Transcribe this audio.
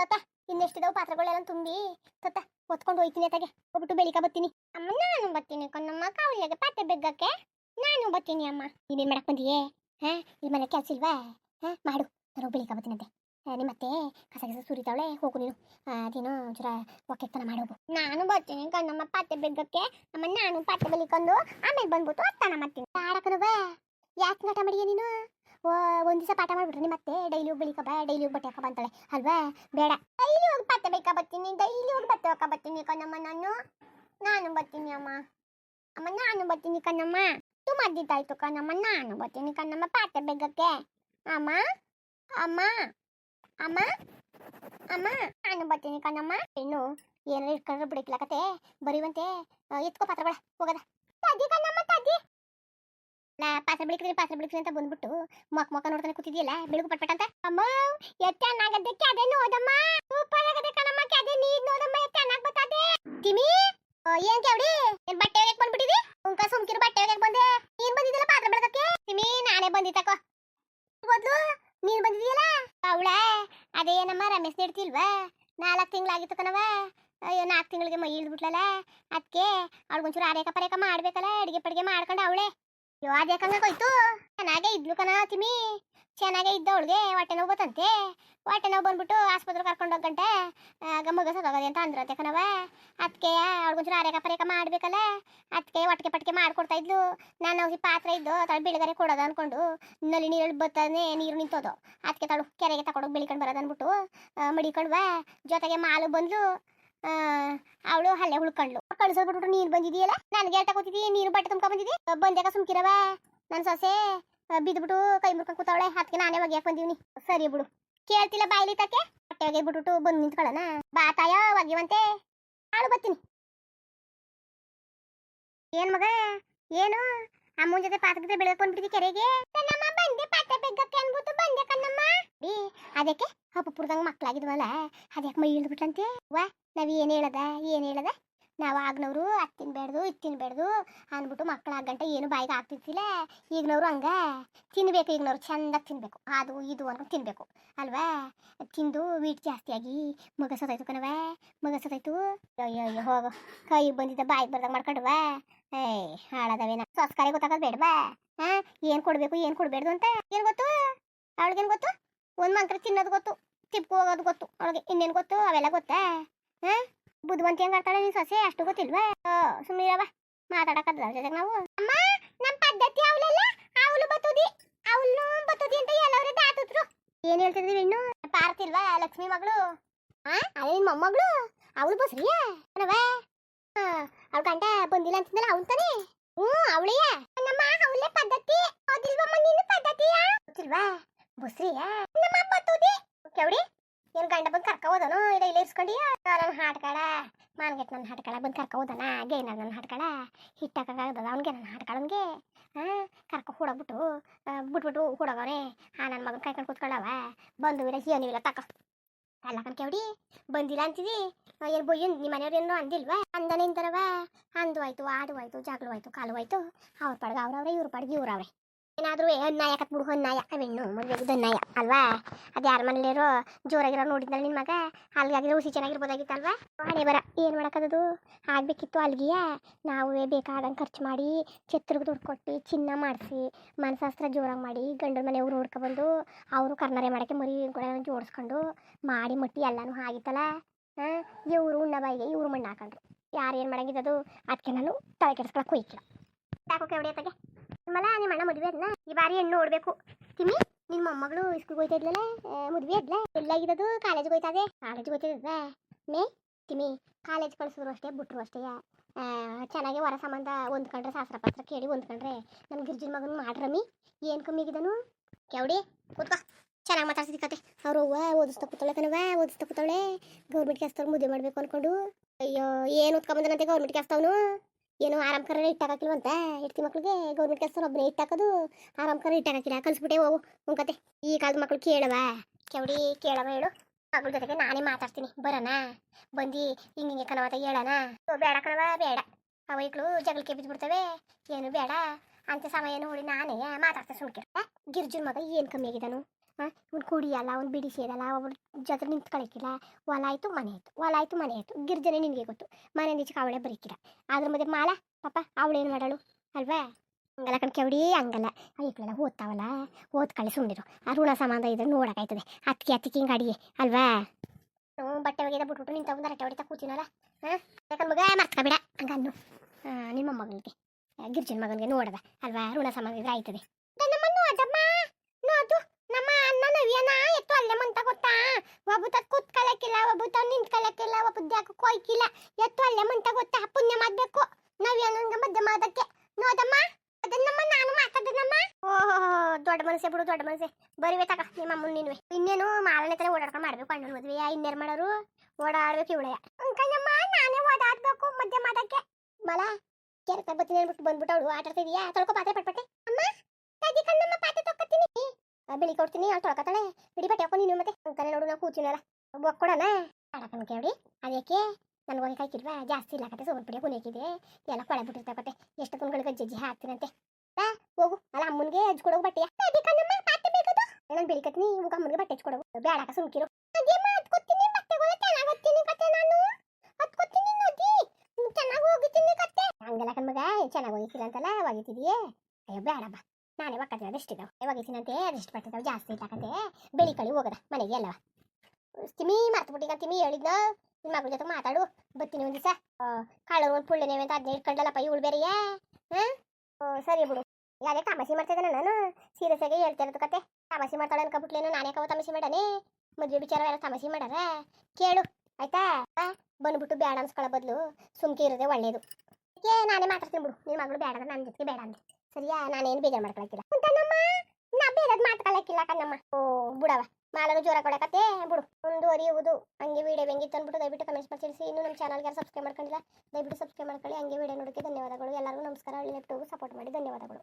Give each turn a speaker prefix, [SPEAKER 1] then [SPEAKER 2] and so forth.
[SPEAKER 1] ತತ್ತ ಇನ್ನೆಷ್ಟಿದಾವು ಪಾತ್ರಗಳೆಲ್ಲ ತುಂಬಿ. ತತ್ತ ಹೊತ್ಕೊಂಡು ಹೋಯ್ತೀನಿ ಅತ್ತಾಗೆ ಹೋಗ್ಬಿಟ್ಟು ಬೆಳಿಕ ಬರ್ತೀನಿ. ಅಮ್ಮ ನಾನು ಬರ್ತೀನಿ ಕಣ್ಣಮ್ಮ. ಕಾವಲಿಗೆ ಪಾತ್ರೆ ಬೆಗ್ಗಕ್ಕೆ? ನಾನು ಬರ್ತೀನಿ ಅಮ್ಮ. ನೀನೇನ್ ಮಾಡಕ್ ಬಂದಿಯೇ? ಹಾ? ಇಲ್ಲಿ ಮನೆ ಕೆಲ್ಸ ಇಲ್ವಾ? ಹಾ? ಮಾಡು. ನಾನು ಬೆಳಿಕ ಬರ್ತೀನಿ ಆ, ನಿಮ್ಮ ಮತ್ತೆ ಕಸ ಕಸ ಸುರಿತಾವಳೆ ಹೋಗು ನೀನು. ಅದೇನೋ ಒಂಚೂರ ಒಕ್ಕೆತನ ಮಾಡೋಗು ನಾನು ಬರ್ತೀನಿ ಕಣ್ಣಮ್ಮ ಪಾತ್ರೆ ಬೆಗ್ಗಕ್ಕೆ. ಅಮ್ಮ ನಾನು ಪಾತ್ರೆ ಬೆಳಿಕೊಂಡು ಆಮೇಲೆ ಬಂದ್ಬಿಟ್ಟು ಅತ್ತನ ಮಾಡ್ತೀನಿ ಆಡಕನವ ಯಾಕೆ ನಾಟ ಮಾಡಿಯ ನೀನು? ಒಂದ್ ದಿವಸ ಪಾಠ ಮಾಡ್ಬಿಟ್ರಿ ಮತ್ತೆ ಡೈಲಿ ಹೋಗಿ ಬೆಳಿಕ ಬಾ ಡೈಲಿ ಹೋಗಿ ಬಟ್ಟೆ ಹಾಕ ಅಂತಾಳೆ. ಅಲ್ವಾ? ಬೇಡ. ಡೈಲಿ ಹೋಗಿ ಪಾತ್ರೆ ಬೇಕಾ ಬರ್ತೀನಿ ಡೈಲಿ ಹೋಗಿ ಬಟ್ಟೆ ಹಾಕ ಬರ್ತೀನಿ ಕಣ್ಣಮ್ಮ ನಾನು. ನಾನು ಬರ್ತೀನಿ ಅಮ್ಮ. ಅಮ್ಮ, ನಾನು ಬರ್ತೀನಿ ಕಣ್ಣಮ್ಮ. ತು ಮದ್ದಿದ್ದಾಯ್ತು ಕಣ್ಣಮ್ಮ, ನಾನು ಬರ್ತೀನಿ ಕಣ್ಣಮ್ಮ ಪಾತ್ರೆ ಬೇಗಕ್ಕೆ. ಅಮ್ಮ ಅಮ್ಮ ಅಮ್ಮ ಅಮ್ಮ, ನಾನು ಬರ್ತೀನಿ ಕಣ್ಣಮ್ಮ. ಏನು ಏನಾರ ಇಟ್ಕೊಂಡ್ರೆ ಬಿಡಕ್ಲಾಕತೆ ಬರೀವಂತೆ ಎತ್ಕೋ ಪಾತ್ರಗಳ, ಹೋಗದ. ಕಣ್ಣಮ್ಮ. ತದ್ದಿ ನಾ ಪಾತ್ರೆ ಬೆಳಿಕ್ರಿ ಪಾತ್ರೆ ಬೆಳಿಕ್ರಿ ಅಂತ ಬಂದ್ಬಿಟ್ಟು ಮೊಕ್ ಮೊಕ ನೋಡ್ತಾನೆ ಕೂತಿದ್ಯಲ್ಲ, ಬೆಳಕು ಪಟ್ಪಟ್ ಅಂತ. ಅಮ್ಮ ಎತ್ತ ಚೆನ್ನಾಗದೆ ಅದೇ ನೋದಮ್ಮ. ಸೂಪರ್ ಆಗದೆ ಕಣಮ್ಮ ಕ್ಯಾದೆ ನೀರ್ ನೋದಮ್ಮ ಎತ್ತ ಚೆನ್ನಾಗ್ ಬರ್ತದೆ ತಿಮಿ ಏನ್ ಕೆವಡಿ ಏನ್ ಬಟ್ಟೆ ಒಗ್ಯಕ್ ಬಂದ್ಬಿಟ್ಟಿದಿ? ಉಂಕ ಸುಮ್ಕಿರು ಬಟ್ಟೆ ಒಗ್ಯಕ್ ಬಂದೆ. ನೀನ್ ಬಂದಿದ್ದಲ್ಲ ಪಾತ್ರೆ ಬೆಳಗಕ್ಕೆ ತಿಮಿ, ನಾನೇ ಬಂದಿತ್ತಕೋ ಮೊದ್ಲು ನೀನ್ ಬಂದಿದ್ಯಲ್ಲ ಅವಳ, ಅದೇ ಏನಮ್ಮ, ರಮೇಶ್ ನೀಡ್ತಿಲ್ವಾ? ನಾಲ್ಕು ತಿಂಗಳಾಗಿತ್ತು ಕಣವ ಅಯ್ಯೋ, ನಾಲ್ಕು ತಿಂಗಳಿಗೆ ಮೈ ಇಳಿದ್ಬಿಟ್ಲಲ್ಲ. ಅದಕ್ಕೆ ಅವಳಿಗೊಂಚೂರು ಆರೇಕ ಪರೇಕ ಮಾಡ್ಬೇಕಲ್ಲ, ಅಡಿಗೆ ಪಡಿಗೆ ಮಾಡ್ಕೊಂಡು ಅವಳೆ. ಅಯ್ಯೋ ಅದ್ಯಾಕಂಗ ಹೋಯ್ತು. ಚೆನ್ನಾಗೇ ಇದ್ಲು ಕಣ ತಿಮಿ ಚೆನ್ನಾಗೇ ಇದ್ದ ಅವಳಿಗೆ ಹೊಟ್ಟೆ ನೋವು ಬತ್ತಂತೆ. ಹೊಟ್ಟೆ ನೋವು ಬಂದ್ಬಿಟ್ಟು ಆಸ್ಪತ್ರೆ ಕರ್ಕೊಂಡು ಹೋಗಂಟೆ ಆಗ ಮಗ ಸತ್ತೋಗದೆ ಅಂತ ಅಂದ್ರಂತೆ ಕಣವ ಅದಕ್ಕೆ ಅವ್ಳಿಗೊಂಚೂರು ಆರೇಕ ಪರೇಕ ಮಾಡ್ಬೇಕಲ್ಲ. ಅದಕ್ಕೆ ಒಟ್ಟಿಗೆ ಪಟ್ಟಿಗೆ ಮಾಡ್ಕೊಡ್ತಾ ಇದ್ಲು. ನಾನು ಹೋಗಿ ಪಾತ್ರೆ ಇದ್ದು ತಳ ಬೆಳಗರೆ ಕೊಡೋದು ಅನ್ಕೊಂಡು ನಲ್ಲಿ ನೀರು ಬತ್ತಾನೆ ನೀರು ನಿಂತೋದು. ಅದಕ್ಕೆ ತಳು ಕೆರೆಗೆ ತಗೊಂಡೋಗಿ ಬೆಳಿಕೊಂಡು ಬರೋದು ಅಂದ್ಬಿಟ್ಟು ಮಡಿಕೊಂಡ್ವಾ. ಜೊತೆಗೆ ಮಾಲು ಬಂದ್ಲು. ಅವಳು ಹಲ್ಲೆ ಉಳ್ಕೊಂಡ್ಲು ಕಳ್ಸೋದ್ಬಿಟ್ಟು ನೀರು ಬಂದಿದೆಯಲ್ಲ? ನನಗೆ ಹೇಳ್ತಾ ಕೂತಿದ್ದಿ, ನೀರು ಬಟ್ಟೆ ತುಂಬ ಬಂದಿದ್ದಿ? ಬಂದ್ಯಾಕ ಸುಮ್ಕಿರವ? ನನ್ನ ಸೊಸೆ ಬಿದ್ಬಿಟ್ಟು ಕೈ ಮುರ್ಕೊಂಡು ಕೂತಾವಳೆ. ಅದಕ್ಕೆ ನಾನೇ ಬಂದಿವಿ ಬಂದೀವ್ನಿ? ಸರಿ ಬಿಡು. ಕೇಳ್ತಿಲ್ಲ ಬಾಯ್ಲಿ ತಕ್ಕೆ ಹೊಟ್ಟೆ ಒಗೆ ಬಿಟ್ಬಿಟ್ಟು ಬಂದು ನಿಂತ್ಕೊಳ್ಳೋಣ ಬಾ ತಾಯ ಒಗಿವಂತೆ ಆಳು ಬರ್ತೀನಿ. ಏನ್ ಮಗ? ಏನು? ಅಮ್ಮನ ಜೊತೆ ಪಾತ್ರೆ ಬೆಳಗ್ಗೆ ಬಂದ್ಬಿಟ್ಟಿದ್ದಿ ಕೆರೆಗೆ? ಕಣ್ಣಮ್ಮ, ಬಂದೆ ಪಾತ್ರೆ ಬೆಗ್ಗಕ್ಕೆ ಅನ್ಬಿಟ್ಟು ಬಂದೆ ಕಣ್ಣಮ್ಮ. ಬಿ ಅದಕ್ಕೆ ಹಬ್ಬ ಪುರ್ದಂಗ ಮಕ್ಕಳಾಗಿದ್ವಲ್ಲ ಅದಕ್ಕೆ ಮೈ ಇಳಿದ್ಬಿಟ್ಟಂತೆ ವಾ, ನಾವ್ ಏನ್ ಹೇಳದ? ಏನ್ ಹೇಳದ? ನಾವು ಆಗ್ನವ್ರು ಅದು ತಿನ್ಬೇಡ್ದು ಇದ್ ತಿನ್ಬೇಡ್ದು ಅಂದ್ಬಿಟ್ಟು ಮಕ್ಳು ಆಗಂಟ ಏನು ಬಾಯಿಗೆ ಆಗ್ತಿದ್ದಿಲ್ಲ. ಈಗಿನವರು ಹಂಗ. ತಿನ್ಬೇಕು ಈಗಿನವ್ರು ಚಂದ ತಿನ್ಬೇಕು. ಅದು, ಇದು ಅನ್ಕೊಂಡು ತಿನ್ಬೇಕು. ಅಲ್ವಾ? ತಿಂದು ವೀಟ್ ಜಾಸ್ತಿಯಾಗಿ ಮಗ ಸತ್ತೋಯ್ತು ಕಣವ ಮಗ ಸತ್ತೋಯ್ತು ಅಯ್ಯೋ ಅಯ್ಯೋ ಹೋಗು. ಕೈ ಬಂದಿದ್ದ ಬಾಯಿಗೆ ಬರ್ದಾಗ ಮಾಡ್ಕೊಂಡ್ವಾ ಏಯ್, ಹಾಳದವೇನ? ಸಸ್ಕಾರಿ ಗೊತ್ತಾಗೋದು ಬೇಡವಾ? ಹಾ ಏನು ಕೊಡ್ಬೇಕು, ಏನು ಕೊಡ್ಬೇಡ್ದು ಅಂತ? ಏನು ಗೊತ್ತು? ಅವಳಿಗೇನು ಗೊತ್ತು? ಒಂದ್ ಮಂತ್ರ ತಿನ್ನೋದು ಗೊತ್ತು ತಿಪ್ಕು ಹೋಗೋದು ಗೊತ್ತು. ಅವಳಿಗೆ ಇನ್ನೇನು ಗೊತ್ತು? ಅವೆಲ್ಲ ಗೊತ್ತಾ? ಹಾ ಬುದ್ಧಿವಂತಿ ಹೆಂಗ್ ಆಡ್ತಾಳೆ ನೀನ್ ಸೊಸೆ? ಅಷ್ಟು ಗೊತ್ತಿಲ್ವಾ? ಸುಮ್ಮನಿರವ ಅವ್ರ ಜೊತೆಗೆ ನಾವು. ಅಮ್ಮ ನಮ್ಮ ಪದ್ಧತಿ ಅವಳೆಲ್ಲ? ಅವಳು ಬತ್ತುದಿ ಅವಳು ಬತ್ತುದಿ ಅಂತ ಎಲ್ಲವ್ರೆ ದಾಟುದ್ರು ಏನ್ ಹೇಳ್ತಿದ್ವಿ ಇನ್ನು ಪಾರ್ತಿಲ್ವಾ ಲಕ್ಷ್ಮಿ ಮಗಳು? ಹಾ ಅದೇ ನಿನ್ ಮೊಮ್ಮಗಳು? ಅವಳು ಬಸ್ರಿಯ? ಅನವ ಅವಳ ಗಂಟ ಬಂದಿಲ್ಲ ಅಂತಿದ್ದಲ್ಲ ಅವನ್ ತಾನೆ? ಹ್ಞೂ ಅವಳೆಯ ನಮ್ಮ ಅವಳೇ ಪದ್ಧತಿ. ಹೌದಿಲ್ವಮ್ಮ ನಿನ್ನ ಪದ್ಧತಿಯಾ? ಗೊತ್ತಿಲ್ವಾ? ಬಸ್ರಿಯಾ ನಮ್ಮ ಬತ್ತುದಿ ಕೆವಡಿ ಏನ್ ಗಂಡ ಬಂದ್ ಕರ್ಕ ಹೋದನು? ಇದೆ ಇಲ್ಲಿ ಇರ್ಸ್ಕೊಂಡಿಯ? ನನ್ನ ಹಾಟ್ಕಳ ಮಾನ್ಗೆಟ್ ನನ್ನ ಹಾಡ್ಕಾಳ ಬಂದು ಕರ್ಕ ಹೋದನ? ಗೈನ ನನ್ನ ಹಾಡ್ಕಾಳ ಹಿಟ್ಟಾಕಾಗದ ಅವ್ನಿಗೆ ನನ್ನ ಹಾಡ್ಕಾಳನ್ಗೆ ಹಾಂ ಕರ್ಕ ಹೂಡೋಗ್ಬಿಟ್ಟು ಬಿಟ್ಬಿಟ್ಟು ಹೂಡೋಗವ್ರೆ ಹಾ ನನ್ನ ಮಗನ ಕಾಯ್ಕೊಂಡು ಕೂತ್ಕೊಳ್ಳವ. ಬಂದು ಇಲ್ಲ ಏನು ಇಲ್ಲ ತಕ. ಅಲ್ಲ ಕೇಳಿ ಕೆವಡಿ, ಬಂದಿಲ್ಲ ಅಂತಿದಿ? ಏನು ಬೊಯ್ಯ ನಿಮ್ಮ ಮನೆಯವ್ರು ಏನು ಅಂದಿಲ್ವಾ? ಅಂದನೆ ಇಂದರವ ಅಂದು ಆಯ್ತು ಆಡು ಆಯ್ತು ಜಾಗಳು ಆಯ್ತು ಕಾಲು ಆಯ್ತು ಅವ್ರ ಪಡ್ಗ ಅವ್ರವ್ರೆ, ಇವ್ರ ಪಡ್ಗೆ ಇವ್ರವ್ರೆ. ಏನಾದ್ರೂ ಅನ್ನಾಯ ಕತ್ಬಿಡು ಹೊನ್ನಾಯ ಅವೆಣ್ಣು ಮದುವೆಗಿದ್ದು ಅಲ್ವಾ? ಅದು ಯಾರ ಮನೇಲಿರೋ ಜೋರಾಗಿರೋ ನೋಡಿದ್ನಲ್ಲ ನಿನ್ನ ಮಗ? ಅಲ್ಗಾಗಿರೋ ಹುಸಿ ಚೆನ್ನಾಗಿರ್ಬೋದಾಗಿತ್ತಲ್ವಾ? ಹಣೆ ಬರ, ಏನ್ ಮಾಡೋಕ್ಕದು ಆಗ್ಬೇಕಿತ್ತು ಅಲ್ಲಿಗೆ ನಾವೇ ಬೇಕಾದಂಗೆ ಖರ್ಚು ಮಾಡಿ ಛತ್ರಗೆ ದುಡ್ಡು ಕೊಟ್ಟು ಚಿನ್ನ ಮಾಡಿಸಿ ಮನಸಾಸ್ತ್ರ ಜೋರಾಗಿ ಮಾಡಿ ಗಂಡನ ಮನೆಯವ್ರು ನೋಡ್ಕೊಬಂದು ಅವರು ಕರ್ನಾರೆ ಮಾಡೋಕ್ಕೆ ಮರಿ ಕೂಡ ಜೋಡಿಸ್ಕೊಂಡು ಮಾಡಿ ಮಟ್ಟಿ ಎಲ್ಲಾನು ಆಗಿತ್ತಲ್ಲ? ಹಾಂ ಇವರು ಉಣ್ಣ ಬಾಯಿಗೆ ಇವರು ಮಣ್ಣು ಹಾಕೊಂಡ್ರು ಯಾರು ಏನು ಮಾಡೋಂಗಿದ್ದದು ಅದಕ್ಕೆ ನಾನು ತಲೆ ಕೆಡಿಸ್ಕೊಳಕ್ಕೆ ಹೋಯ್ತಿಲ್ಲ ಯಾಕೋಕೆ ಹೊಡಿಯತ್ತಾಗೆ ನಿಮ್ಮಲ್ಲ ನಿಮ್ಮ ಅಣ್ಣ ಮದುವೆ ಅದನ್ನ ಈ ಬಾರಿ ಹೆಣ್ಣು ನೋಡ್ಬೇಕು. ತಿಮ್ಮಿ ನಿನ್ನ ಮೊಮ್ಮಗಳು ಸ್ಕೂಲ್ಗೆ ಹೋಯ್ತಾ ಇದ್ಲಲ್ಲ ಮದುವೆ ಅದ್ಲ ಎಲ್ಲಾಗಿರೋದು ಕಾಲೇಜ್ಗೆ ಹೋಯ್ತದೆ. ಕಾಲೇಜ್ಗೆ ಹೋಯ್ತದ ಮೇ, ತಿಮ್ಮಿ ಕಾಲೇಜ್ ಕಳ್ಸಿದ್ರು ಅಷ್ಟೇ, ಬಿಟ್ರು ಅಷ್ಟೇ. ಚೆನ್ನಾಗಿ ವರ ಸಂಬಂಧ ಹೊಂದ್ಕೊಂಡ್ರೆ ಶಾಸ್ತ್ರ ಪಾತ್ರ ಕೇಳಿ ಹೊಂದ್ಕೊಂಡ್ರೆ ನಮ್ಮ ಗಿರ್ಜಿನ ಮಗನ ಮಾಡ್ರಮ್ಮಿ ಏನು ಕಮ್ಮಿ ಆಗಿದನು? ಕೆವಡಿ ಕೂತ್ಕೋ. ಚೆನ್ನಾಗಿ ಮಾತಾಡ್ತಿದ್ದಿ ಅವರು ಅವ್ವ, ಓದಿಸ್ತಾ ಕೂತಾಳೆ ಕಣವ ಓದಿಸ್ತಾ ಕೂತಾಳೆ ಗೌರ್ಮೆಂಟ್ ಕೆಲಸದವ್ರು ಮುದ್ದೆ ಮಾಡಬೇಕು ಅನ್ಕೊಂಡು. ಅಯ್ಯೋ, ಏನು ಓದ್ಕೊಂಬಂದನಂತೆ ಗೌರ್ಮೆಂಟ್ ಕೆಲಸದವನು? ಏನು ಆರಾಮ್ ಕರ ಇಟ್ಟಾಕಿಲ್ವಂತ ಹೆಡ್ತಿ ಮಕ್ಳಿಗೆ ಗೌರ್ಮೆಂಟ್ ಕೆಲಸ ಒಬ್ಬನೇ ಇಟ್ಟಾಕೋದು ಆರಾಮ್ ಕರ ಇಟ್ಟಾಕಿಲ್ಲ ಕಲ್ಸ್ಬಿಟ್ಟೆ ಹೋಗು ಕತೆ. ಈ ಕಾಲದ ಮಕ್ಳು ಕೇಳವ ಕೆವಡಿ ಕೇಳವ ಹೇಳು. ಮಗಳ ಜೊತೆಗೆ ನಾನೇ ಮಾತಾಡ್ತೀನಿ. ಬರೋಣ. ಬಂದು, ಹಿಂಗೆ ಹಿಂಗೆ ಕಣವತ ಹೇಳೋಣ. ಬೇಡ ಕಣವ ಬೇಡ. ಅವೈಕ್ಳು ಜಗಳಕ್ಕೆ ಬಿದ್ದುಬಿಡ್ತವೆ ಏನು ಬೇಡ. ಅಂತ ಸಮಯ ನೋಡಿ ನಾನೇ ಮಾತಾಡ್ತಾ ಸುಮ್ಕಿರ್ತ. ಗಿರ್ಜುನ್ ಮಗ ಏನು ಕಮ್ಮಿ ಆಗಿದನು ಇವ್ನು ಕುಡಿಯಲ್ಲ, ಒಂದು ಬಿಡಿ ಸೇರಲ್ಲ ಅವ್ರ ಜೊತೆ ನಿಂತ್ಕೊಳಕ್ಕಿಲ್ಲ ಹೊಲ ಆಯಿತು, ಮನೆ ಆಯಿತು. ಹೊಲ ಆಯಿತು, ಮನೆ ಆಯಿತು. ಗಿರ್ಜನೆ ನಿನಗೆ ಗೊತ್ತು. ಮನೆ ಈಚೆಗೆ ಅವಳೆ ಬರೀಕಿಲ್ಲ ಅದ್ರ ಮಧ್ಯೆ ಮಾಲ, ಪಾಪ, ಅವಳೇನು ಮಾಡಳು? ಅಲ್ವಾ? ಹಂಗಲ್ಲ ಕಣ್ ಕೆವಡಿ, ಹಂಗಲ್ಲ. ಐಕ್ಳೆಲ್ಲ ಓದ್ತಾವಲ್ಲ? ಓದ್ಕೊಳ್ಳಿ ಸುಮ್ಮನಿರು ಆ ಋಣ ಸಂಬಂಧ ಇದ್ರೆ ನೋಡೋಕ್ಕಾಯ್ತದೆ ಅತ್ತಿಗೆ ಅತ್ತಿಗೆ ಹಿಂಗೆ ಅಡಿಗೆ. ಅಲ್ವಾ? ಬಟ್ಟೆ ಒಗೆದ ಬಿಟ್ಬಿಟ್ಟು ನಿಂತ ಒಂದು ರಟ್ಟೆ ಹೊಡಿತಾ ಕೂತಿನಲ್ಲ? ಹಾಂ? ಯಾಕಂದ್ರೆ ಮಗ? ಮರ್ತ್ಕೊಬೇಡ ಹಂಗನ್ನು. ನಿಮ್ಮ ಮಗನಿಗೆ. ಗಿರ್ಜನ್ ಮಗನಿಗೆ ನೋಡದ. ಅಲ್ವಾ? ಋಣ ಸಂಬಂಧ ಇದ್ರೆ ಆಯ್ತದೆ ನಮ್ಮ ನೋಡಮ್ಮ ನೋಡು ನಮ್ಮ ಅಣ್ಣ ನವ್ಯನ ಎತ್ತು ಅಲ್ಲೇ ಮಂತ ಗೊತ್ತಾ? ಒಬ್ಬ ತತ್ ಕೂತ್ಕೊಳ್ಳಕ್ಕಿಲ್ಲ ಒಬ್ಬ ತಾವ್ ನಿಂತ್ಕೊಳ್ಳಕ್ಕಿಲ್ಲ ಒಬ್ಬ ಯಾಕೆ ಕೊಯ್ಕಿಲ್ಲ ಎತ್ತು ಅಲ್ಲೇ ಮಂತ ಗೊತ್ತಾ? ಪುಣ್ಯ ಮಾಡ್ಬೇಕು. ನವ್ಯನಂಗೆ ಮಧ್ಯ ಮಾಡೋದಕ್ಕೆ? ನೋದಮ್ಮ ಅದನ್ನಮ್ಮ ನಾನು ಮಾತಾಡದಮ್ಮ ಓಹೋ, ದೊಡ್ಡ ಮನಸ್ಸೆ ಬಿಡು, ದೊಡ್ಡ ಮನಸ್ಸೆ. ಬರಿವೆ ತಕ ನಿಮ್ಮ ಅಮ್ಮನ ನೀನುವೆ. ಇನ್ನೇನು ಮಾರನೇ ತರ ಓಡಾಡ್ಕೊಂಡು ಮಾಡ್ಬೇಕು ಅಣ್ಣನ ಮದ್ವೆ. ಇನ್ನೇರ್ ಮಾಡೋರು? ಓಡಾಡ್ಬೇಕು ಇವಳೆಯ ಅಂಕಣ್ಣಮ್ಮ ನಾನೇ ಓಡಾಡ್ಬೇಕು ಮಧ್ಯ ಮಾಡಕ್ಕೆ. ಮಲ ಕೆರೆ ಬತ್ತೀನಿ ಅನ್ಬಿಟ್ಟು ಬಂದ್ಬಿಟ್ಟು ಅವಳು ಆಟಾಡ್ತಿದೀಯಾ? ತೊಳ್ಕೊ, ಪಾತ್ರೆ ಪಟ್ಪಟ್ಟೆ ಅಮ್ಮ ತಡಿ ಕಣ್ಣಮ್ಮ ಪಾತ್ರೆ ತೊಳ್ಕೊತೀನಿ ಬೆಳಿ ಕೊಡ್ತೀನಿ ಅವ್ಳು ತೊಳ್ಕೊತಾಳೆ. ಬಿಡಿ ಬಟ್ಟೆ ಹಾಕೊಂಡು ನೀನು ಮತ್ತೆ ಅಂತಾನೆ ನೋಡು ನಾವು ಕೂತಿನಲ್ಲ ಒಕ್ಕೊಡೋಣ. ಅಡಕನ್ ಕೇಳಿ ಅದಕ್ಕೆ ನನಗೆ ಕಿಡ್ವ ಜಾಸ್ತಿ ಇಲ್ಲ ಕತೆ ಸೋನ್ ಪುಡಿ ಕುಣಿಯಾಕಿದೆ ಎಲ್ಲ ಕೊಳೆ ಬಿಟ್ಟಿರ್ತಾಕತ್ತೆ ಎಷ್ಟು ಕುನ್ಗಳಿಗೆ ಜಜ್ಜಿ ಹಾಕ್ತೀನಂತೆ. ಬಾ, ಹೋಗು. ಅಲ್ಲ ಅಮ್ಮನಿಗೆ ಹಚ್ಕೊಡೋ ಕೊಡೋಗು ಬಟ್ಟೆಯ? ನಾನು ಬೆಳಿಕತ್ತೀನಿ ಇವಾಗ ಅಮ್ಮನಿಗೆ ಬಟ್ಟೆ ಹಚ್ ಕೊಡೋಗು. ಬೇಡಕ ಸುಮ್ಕಿರು. ಚೆನ್ನಾಗಿ ಕತೆ ಹಂಗೆಲ್ಲ ಕಣ್ಮಗ ಚೆನ್ನಾಗಿ ಹೋಗಿತ್ತಿಲ್ಲ ಅಂತಲ್ಲ ಒಗಿತಿದೀಯೇ? ಅಯ್ಯೋ ಬೇಡ ನಾನೇ ಒಕ್ಕತ್ತಿನ ಯಾವಾಗ ಒಗಿತೀನಂತೆ ಅದೆಷ್ಟು ಬಟ್ಟಿದಾವೆ ಜಾಸ್ತಿ ಇದ್ದಾಕಂತೆ. ಬೆಳಿ ಕಳಿ ಹೋಗದ ಮನೆಗೆ ಎಲ್ಲವ. ತಿಮಿ ಮರ್ತಬಿಟ್ಟಿಗ ತಿಮಿ ಹೇಳಿದ್ನ? ನಿಮ್ಮ ಮಗಳ ಜೊತೆ ಮಾತಾಡು ಬತ್ತೀನಿ ಒಂದು ದಿವಸ ಕಾಳು ಒಂದು ಪುಳ್ಳೆನೇವೆ ಅಂತ ಅದನ್ನ ಇಟ್ಕೊಂಡಲ್ಲಪ್ಪ ಇವಳು ಬೇರೆಯೇ ಹಾಂ? ಸರಿ ಬಿಡು. ಯಾರೇ ತಮಾಷೆ ಮಾಡ್ತಿದ್ದಾನೆ ನಾನು. ಸೀರಿಯಸ್ ಆಗಿ ಹೇಳ್ತಿರೋದು ಕತೆ. ತಮಾಷೆ ಮಾಡ್ತಾಳೆ ಅನ್ಕೊಬಿಟ್ಲೇನು ನಾನೇ ಕವ ತಮಾಷೆ ಮಾಡಾನೆ? ಮದ್ವೆ ವಿಚಾರ ಎಲ್ಲ ತಮಾಷೆ ಮಾಡಾರ? ಕೇಳು, ಆಯ್ತಾ? ಬಂದ್ಬಿಟ್ಟು ಬೇಡ ಅನ್ಸ್ಕೊಳ್ಳೋ ಬದಲು. ಸುಮ್ಕೆ ಇರೋದೇ ಒಳ್ಳೇದು. ಏ, ನಾನೇ ಮಾತಾಡ್ತೀನಿ ಬಿಡು. ನಿನ್ನ ಮಗಳು ಬೇಡ ನನ್ನ ಜೊತೆಗೆ ಬೇಡ ಅಂದ್ರೆ ಸರಿಯಾ? ನಾನೇನು ಬೇಜಾರು ಮಾಡ್ಕೊಳಕ್ಕಿಲ್ಲ. ಅಂತನಮ್ಮ ನಾ ಬೇರೆದ್ ಮಾತಾಡಕ್ಕಿಲ್ಲ ಕಣ್ಣಮ್ಮ. ಓ ಬಿಡವ ಮಾಲನು ಜೋರ ಕೊಡಕತ್ತೆ, ಬಿಡು. ಮುಂದುವರಿಯುವುದು ಹಂಗೆ ವಿಡಿಯೋ ಹೆಂಗಿತ್ತು ಅಂದ್ಬಿಟ್ಟು ದಯವಿಟ್ಟು ಕಮೆಂಟ್ಸ್ ಮಾಡಿ ತಿಳಿಸಿ. ಇನ್ನೂ ನಮ್ಮ ಚಾನಲ್ಗೆ ಸಬ್ಸ್ಕ್ರೈಬ್ ಮಾಡ್ಕೊಂಡಿಲ್ಲ, ದಯವಿಟ್ಟು ಸಬ್ಸ್ಕ್ರೈಬ್ ಮಾಡ್ಕೊಳ್ಳಿ. ಹಂಗೆ ವಿಡಿಯೋ ನೋಡೋಕ್ಕೆ ಧನ್ಯವಾದಗಳು. ಎಲ್ಲರಿಗೂ ನಮಸ್ಕಾರ. ಒಳ್ಳೆ ಸಪೋರ್ಟ್ ಮಾಡಿ. ಧನ್ಯವಾದಗಳು.